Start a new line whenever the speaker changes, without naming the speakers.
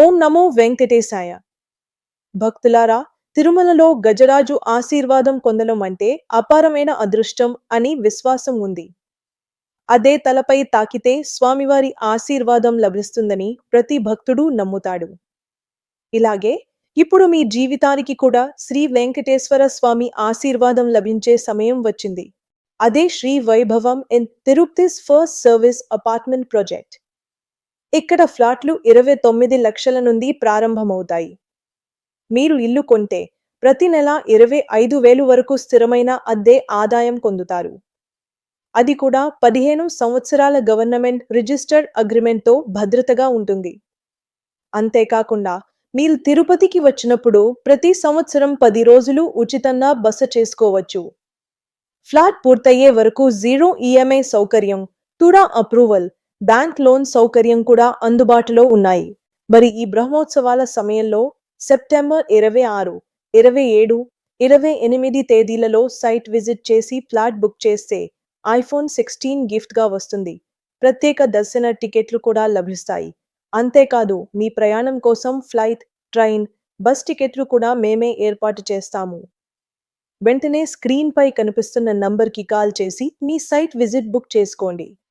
ఓం నమో వెంకటేశాయ. భక్తులారా తిరుమలలో గజరాజు ఆశీర్వాదం పొందడం అంటే అపారమైన అదృష్టం అని విశ్వాసం ఉంది. అదే తలపై తాకితే స్వామివారి ఆశీర్వాదం లభిస్తుందని ప్రతి భక్తుడు నమ్ముతాడు. ఇలాగే ఇప్పుడు మీ జీవితానికి కూడా శ్రీ వెంకటేశ్వర స్వామి ఆశీర్వాదం లభించే సమయం వచ్చింది. అదే Shri Vaibhavam in Tirupati's first service apartment project. ఇక్కడ ఫ్లాట్లు ఇరవై తొమ్మిది లక్షల నుండి ప్రారంభమవుతాయి. మీరు ఇల్లు కొంటే ప్రతి నెల ఇరవై ఐదు వేలు వరకు స్థిరమైన అద్దె ఆదాయం పొందుతారు. అది కూడా పదిహేను సంవత్సరాల గవర్నమెంట్ రిజిస్టర్డ్ అగ్రిమెంట్తో భద్రతగా ఉంటుంది. అంతేకాకుండా మీరు తిరుపతికి వచ్చినప్పుడు ప్రతి సంవత్సరం పది రోజులు ఉచితంగా బస చేసుకోవచ్చు. ఫ్లాట్ పూర్తయ్యే వరకు జీరో ఈఎంఐ సౌకర్యం తుడా అప్రూవల్ బ్యాంక్ లోన్ సౌకర్యం కూడా అందుబాటులో ఉన్నాయి. మరి ఈ బ్రహ్మోత్సవాల సమయంలో సెప్టెంబర్ ఇరవై ఆరు ఇరవై ఏడు ఇరవై ఎనిమిది తేదీలలో సైట్ విజిట్ చేసి ఫ్లాట్ బుక్ చేస్తే ఐఫోన్ సిక్స్టీన్ గిఫ్ట్గా వస్తుంది. ప్రత్యేక దర్శన టికెట్లు కూడా లభిస్తాయి. అంతేకాదు మీ ప్రయాణం కోసం ఫ్లైట్ ట్రైన్ బస్ టికెట్లు కూడా మేమే ఏర్పాటు చేస్తాము. వెంటనే స్క్రీన్పై కనిపిస్తున్న నంబర్కి కాల్ చేసి మీ సైట్ విజిట్ బుక్ చేసుకోండి.